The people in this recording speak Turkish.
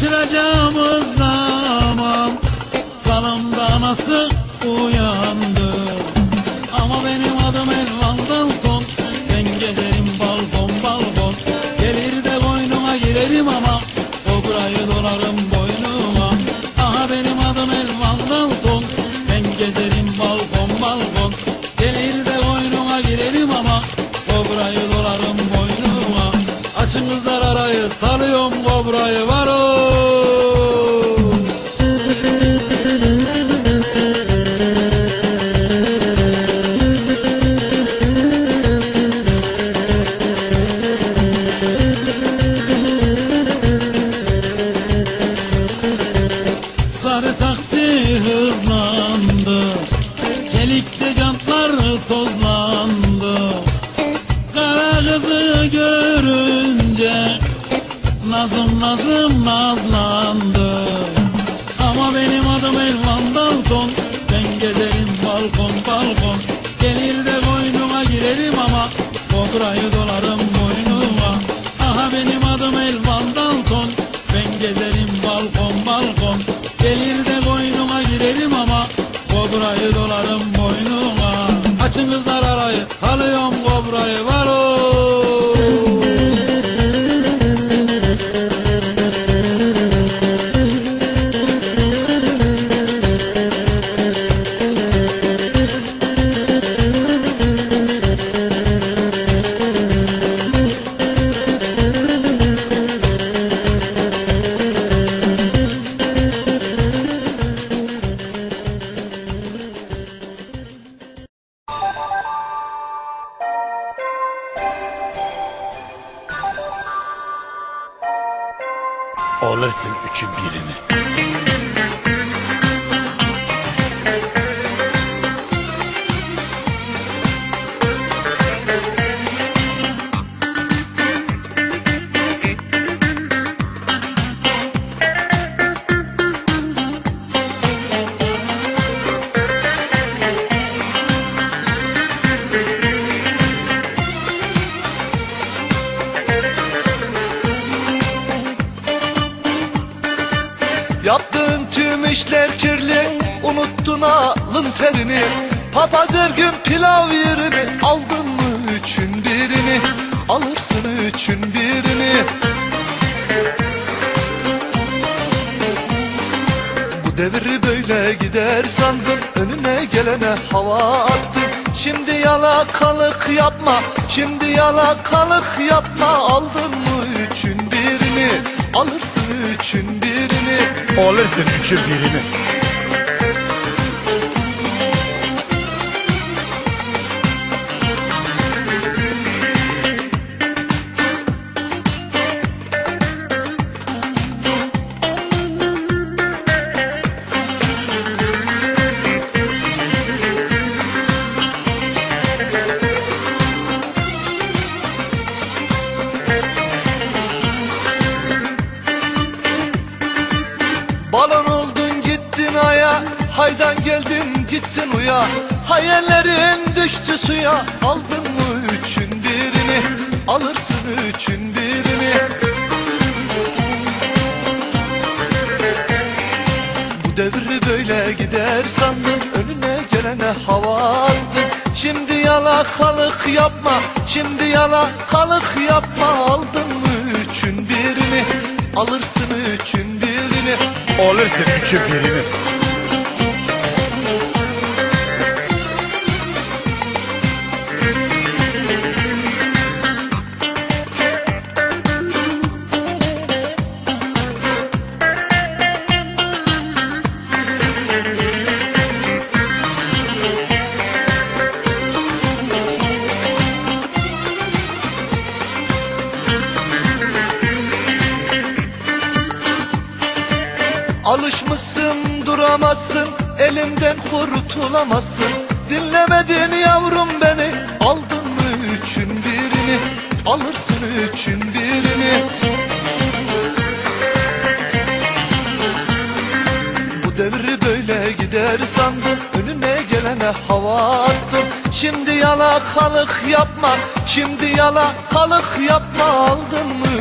Kaçıracağımız zaman Falımda anası uyandı. Ama benim adım Elvan Dalton Ben gezerim balkon balkon. Gelir de boynuma girerim ama Kobrayı dolarım boynuma. Aha benim adım Elvan Dalton Ben gezerim balkon balkon. Gelir de boynuma girerim ama Kobrayı dolarım boynuma. Açın kızlar arayı salıyorum kobrayı Nazım nazım nazlandı. Ama benim adım Elvan Dalton. Ben gezerim balkon balkon. Gelir de koynuma girerim ama Kobrayı dolarım Alırsın üçün birini. Unuttun alın terini Papaz her gün pilav yerimi Aldın mı üçün birini? Alırsın üçün birini. Bu devri böyle gider sandım Önüne gelene hava attım. Şimdi yalakalık yapma Şimdi yalakalık yapma Aldın mı üçün birini? Alırsın üçün birini. Alırsın üçün birini. Gittin uya Hayallerin düştü suya. Aldın mı üçün birini Alırsın üçün birini. Bu devri böyle gider sandım Önüne gelene hava attın Şimdi yalakalık yapma Şimdi yalakalık yapma. Aldın mı üçün birini Alırsın üçün birini. Alırsın üçün birini. Alışmışsın duramazsın Elimden kurtulamazsın. Dinlemedin yavrum beni Aldın mı üçün birini? Alırsın üçün birini. Bu devri böyle gider sandın Önüne gelene hava attın Şimdi yalakalık yapma Şimdi yalakalık yapma Aldın mı